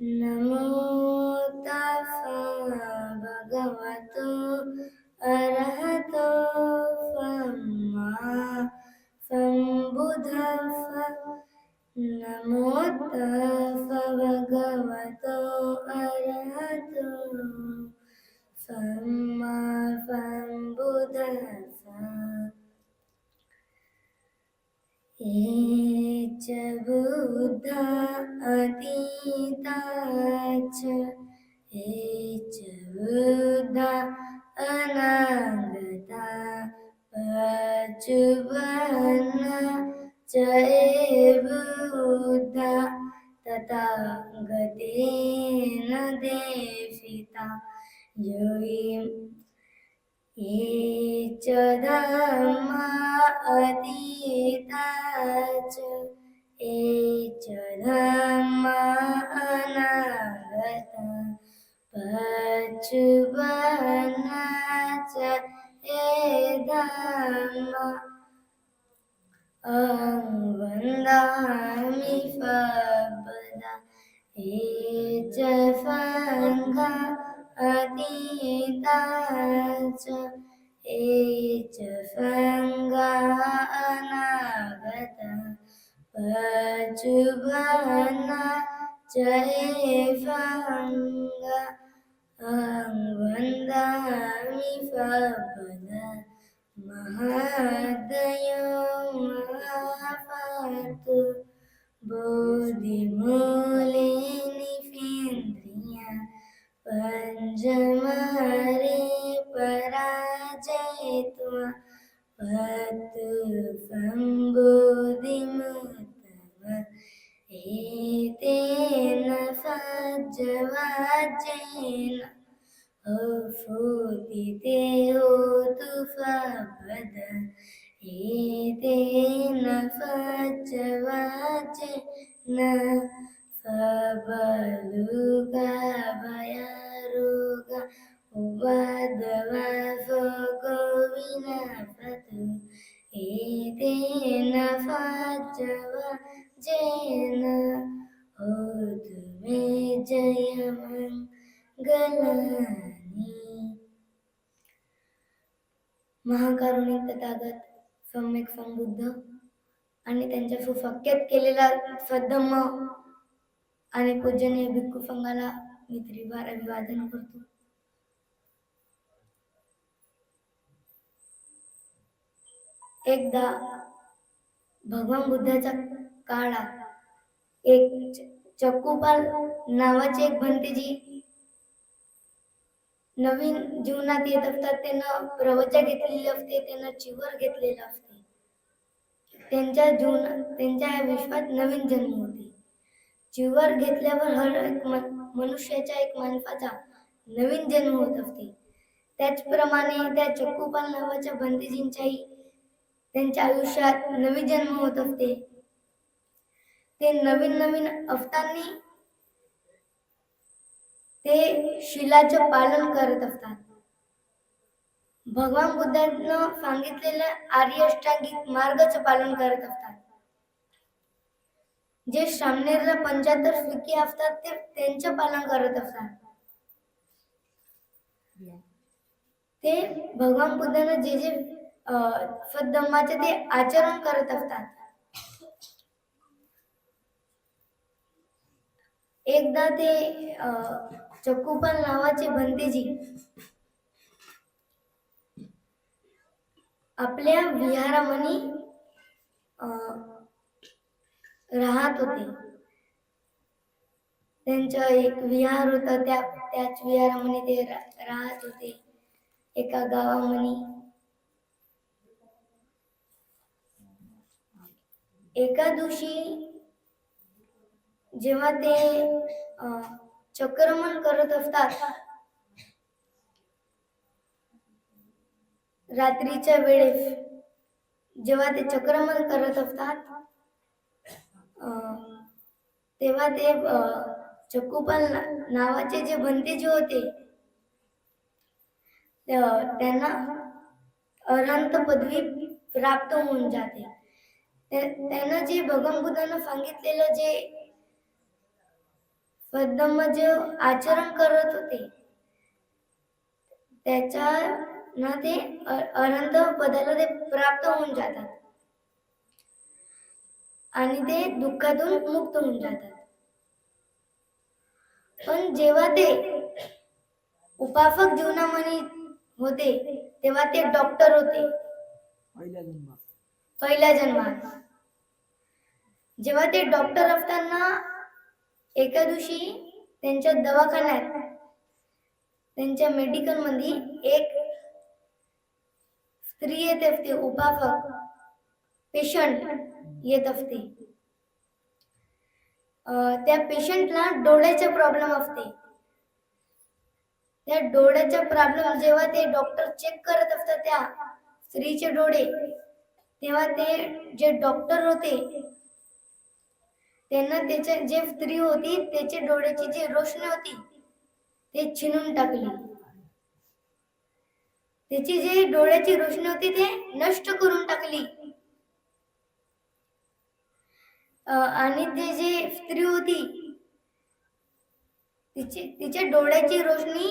नमो तस्स भगवतो अरहतो सम्मा सम्बुद्धस्स नमो तस्स भगवतो अरहतो सम्मा सम्बुद्धस्स च बुद्धा अतीता च। हे च बुद्धा अनागता पचुवन च बुद्धा तथा गतेन देशिता। यो ये च धर्मा अतीता च। अनागता पचुबना च ये धम्मा अहं वन्दामि सर्वदा ये च सङ्घा अतीता च ये च सङ्गा अनागता bana jaifanga angwandami fabana mahadayo mahafatu bodhi mulini findriya panjamari para ത്വം ബോധിമതമ ഏതേന സജ്ജവാജേന ഓഫോതിദേവോതു ഫബദ ഏതേന സജ്ജവാജേന ഫബലുഗ ഭയരുഗ ഉപദവാ सज्जवाजेन होतु मे मंगलानी महाकारुणिक तथागत सम्यक संबुद्ध आणि त्यांच्या सुफक्यात केलेला सद्धम्म आणि पूजनीय भिक्खू संघाला मी त्रिवार अभिवादन करतो. एकदा भगवान बुद्धाच्या काळात एक चक्कूपाल नावाचे एक भंतेजी नवीन जीवनात येत असतात. त्यांना प्रवचा घेतलेली असते त्यांना चिवर घेतलेलं असते. त्यांच्या जीवनात त्यांच्या या विश्वात नवीन जन्म होते. चिवर घेतल्यावर हर एक मन- मनुष्याच्या एक माणसाचा नवीन जन्म होत असते. त्याचप्रमाणे त्या चक्कूपाल नावाच्या बंदीजींच्याही त्यांच्या आयुष्यात नवीन जन्म होत असते. ते नवीन नवीन असताना ते शिलाचे पालन करत असतात. भगवान बुद्धांनं सांगितलेलं आर्य अष्टांगिक मार्गाचं पालन करत असतात. जे सामनेरला पंच्याहत्तर सुखी असतात ते त्यांचं पालन करत असतात. ते भगवान बुद्धानं जे जे अं, ते आचरण करत असतात. एकदा ते अं, नावाचे भंतेजी आपल्या विहारामणी अं, राहत होते. त्यांचा एक विहार होता त्या त्याच विहारामध्ये ते राहत होते. एका गावामध्ये एका दिवशी जेव्हा ते चक्रमण करत असतात रात्रीच्या वेळेस जेव्हा ते चक्रमण करत असतात तेव्हा ते अं, चक्कूपाल नावाचे जे बनते जे होते त्यांना अनंत पदवी प्राप्त होऊन जाते. त्यानं जे भगवान बुद्धानं सांगितलेलं जे पद्धम जे आचरण करत होते त्याच्या ना ते अनंत पदाला ते प्राप्त होऊन जातात. आणि ते दुःखातून मुक्त होऊन जातात. पण जेव्हा ते उपासक जीवनामध्ये होते तेव्हा ते डॉक्टर होते. पहिल्या जन्मात जेव्हा ते डॉक्टर असताना एका दिवशी त्यांच्या दवाखान्यात त्यांच्या मेडिकलमध्ये एक स्त्री येत असते उपासक पेशंट येत असते. त्या पेशंटला डोळ्याचा प्रॉब्लेम असते. त्या डोळ्याचा प्रॉब्लेम जेव्हा ते डॉक्टर चेक करत असतात त्या स्त्रीचे डोळे तेव्हा ते जे डॉक्टर होते त्यांना त्याचे जे स्त्री होती त्याचे डोळ्याची जी रोशनी होती ते छिनून टाकली. त्याची जी डोळ्याची रोशनी होती ते नष्ट करून टाकली. आणि ते जे स्त्री होती तिची तिच्या डोळ्याची रोशनी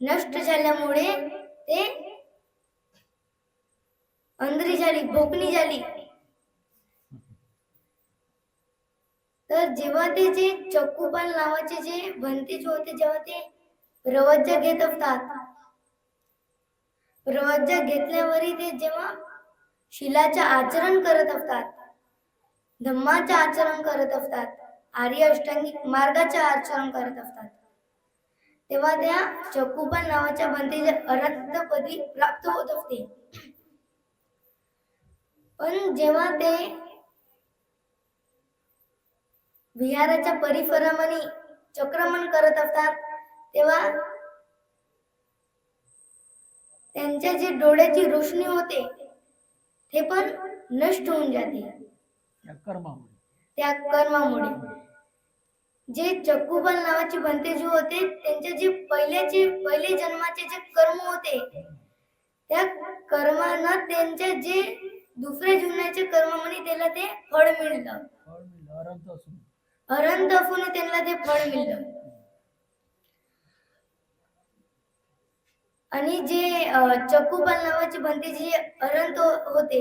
नष्ट झाल्यामुळे ते अंधरी झाली भोकणी झाली. तर जेव्हा ते जे चक्कूपाल नावाचे जे भंतेज होते जेव्हा ते प्रवज्जा घेत असतात. प्रवज्जा घेतल्यावरही ते जेव्हा शिलाचे आचरण करत असतात धम्माचे आचरण करत असतात आर्य अष्टांगिक मार्गाचे आचरण करत असतात तेव्हा त्या चक्कूपाल नावाच्या भंतेज अनंत पदवी प्राप्त होत असते. पण जेव्हा ते विहाराच्या परिसरामध्ये चक्रमण करत असतात तेव्हा त्यांच्या जे डोळ्याची रोशनी होते ते पण नष्ट होऊन जाते. त्या कर्मामुळे. त्या कर्मामुळे. जे चक्कूबाल नावाचे बनते जे होते त्यांचे जे पहिल्याचे पहिले जन्माचे जे कर्म होते त्या कर्मानं त्यांच्या जे दुसऱ्या जीवनाचे कर्मामध्ये त्याला ते फळ मिळलं. अनंत असून. त्यांना ते फळ मिळलं. आणि जे अं, चक्कूबाल नावाचे बनते जे अनंत हो- होते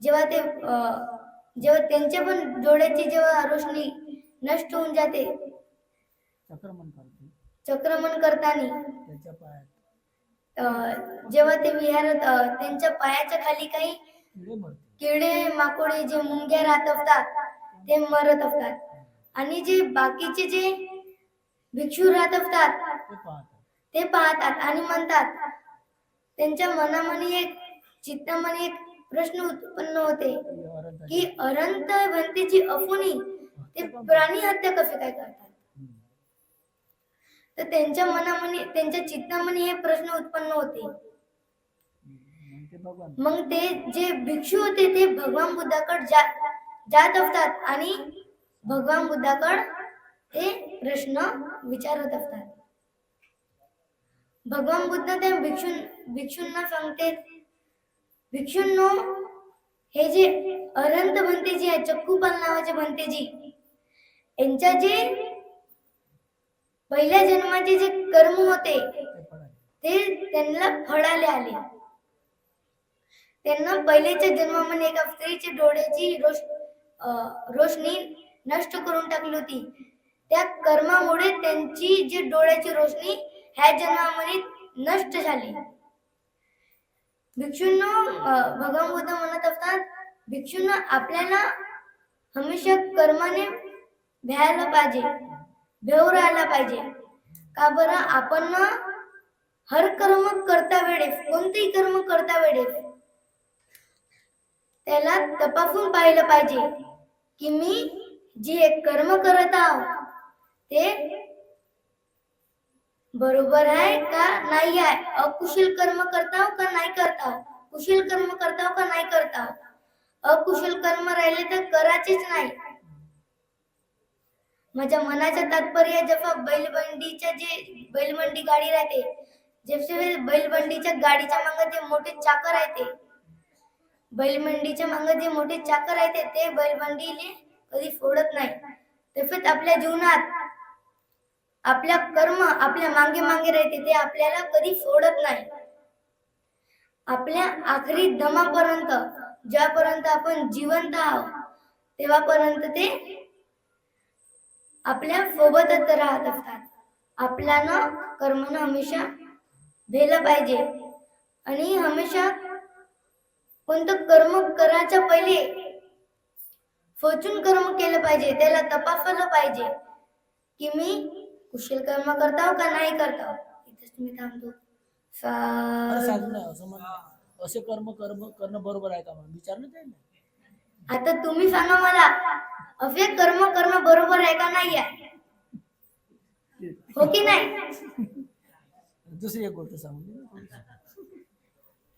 जेव्हा ते जेव्हा त्यांच्या पण डोळ्याची जेव्हा रोशनी नष्ट होऊन जाते चक्रमण करते. चक्रमण करताना त्याच्या पायात. अं, जेव्हा ते विहारात त्यांच्या पायाच्या खाली काही किडे माकोडे जे मुंग्या राहत असतात ते मरत असतात. आणि जे बाकीचे जे भिक्षू राहत असतात ते पाहतात. ते पाहतात आणि म्हणतात. त्यांच्या मनामध्ये एक चित्तामध्ये एक प्रश्न उत्पन्न होते की अनंत भंतीची अफुनी ते प्राणी हत्या कसे काय करतात? हम्म. तर त्यांच्या मनामध्ये त्यांच्या चित्तामध्ये हे प्रश्न उत्पन्न होते. मग ते जे भिक्षू होते ते भगवान बुद्धाकड जात असतात आणि भगवान बुद्धाकड ते प्रश्न विचारत असतात. भगवान बुद्ध त्या भिक्षू भिक्षूंना सांगते भिक्षूंनो हे जे अनंत भंतेजी आहे चक्कूपाल नावाचे भंतेजी यांच्या जे पहिल्या जन्माचे जे कर्म होते ते ते त्यांना फळाले आले. त्यांना पहिलेच्या जन्मामध्ये एका स्त्रीच्या डोळ्याची रोश रोशनी नष्ट करून टाकली होती. त्या कर्मामुळे त्यांची जी डोळ्याची रोशनी ह्या जन्मामध्ये नष्ट झाली. भिक्षूंना अं, भगवान बुद्ध म्हणत असतात भिक्षूंना आपल्याला हमेशा कर्माने भ्यायला पाहिजे भेव राहायला पाहिजे. का बरं? आपण ना हर कर्म करता वेळेस कोणतेही कर्म करता वेळेस त्याला तपासून पाहिलं पाहिजे की मी जे कर्म करत आहो ते बरोबर आहे का नाही आहे? अकुशल कर्म करताव का नाही करताव कुशल कर्म करताव का नाही करताव अकुशल कर्म राहिले तर करायचेच नाही. माझ्या मनाच्या तात्पर्य जेव्हा बैलबंडीच्या जे बैलबंडी गाडी राहते जसे बैलबंडीच्या गाडीच्या मागे जे मोठे चाकर राहते बैलमंडीच्या मागे जे मोठे चाकर आहे ते बैलमंडीले कधी फोडत नाही. तसेच आपल्या जीवनात आपल्या कर्म आपल्या मागे मागे राहते ते आपल्याला कधी सोडत नाही. आपल्या आखरी दमापर्यंत ज्यापर्यंत आपण जिवंत आहोत तेव्हापर्यंत ते आपल्या सोबतच राहत असतात. आपल्यानं कर्मनं हमेशा भेलं पाहिजे. आणि हमेशा कोणतं कर्म करायच्या पहिले? सोचून कर्म केलं पाहिजे त्याला तपासलं पाहिजे की मी कुशल कर्म करताव का नाही करताव? इथेच मी थांबतो. असं कर्म कर्म करणं बरोबर आहे का विचारलं ते ना आता तुम्ही सांगा मला असे कर्म करणं बरोबर आहे का नाही आहे हो की नाही? दुसरी एक गोष्ट सांगू दे ना थोडीशी. बरं, दुसरी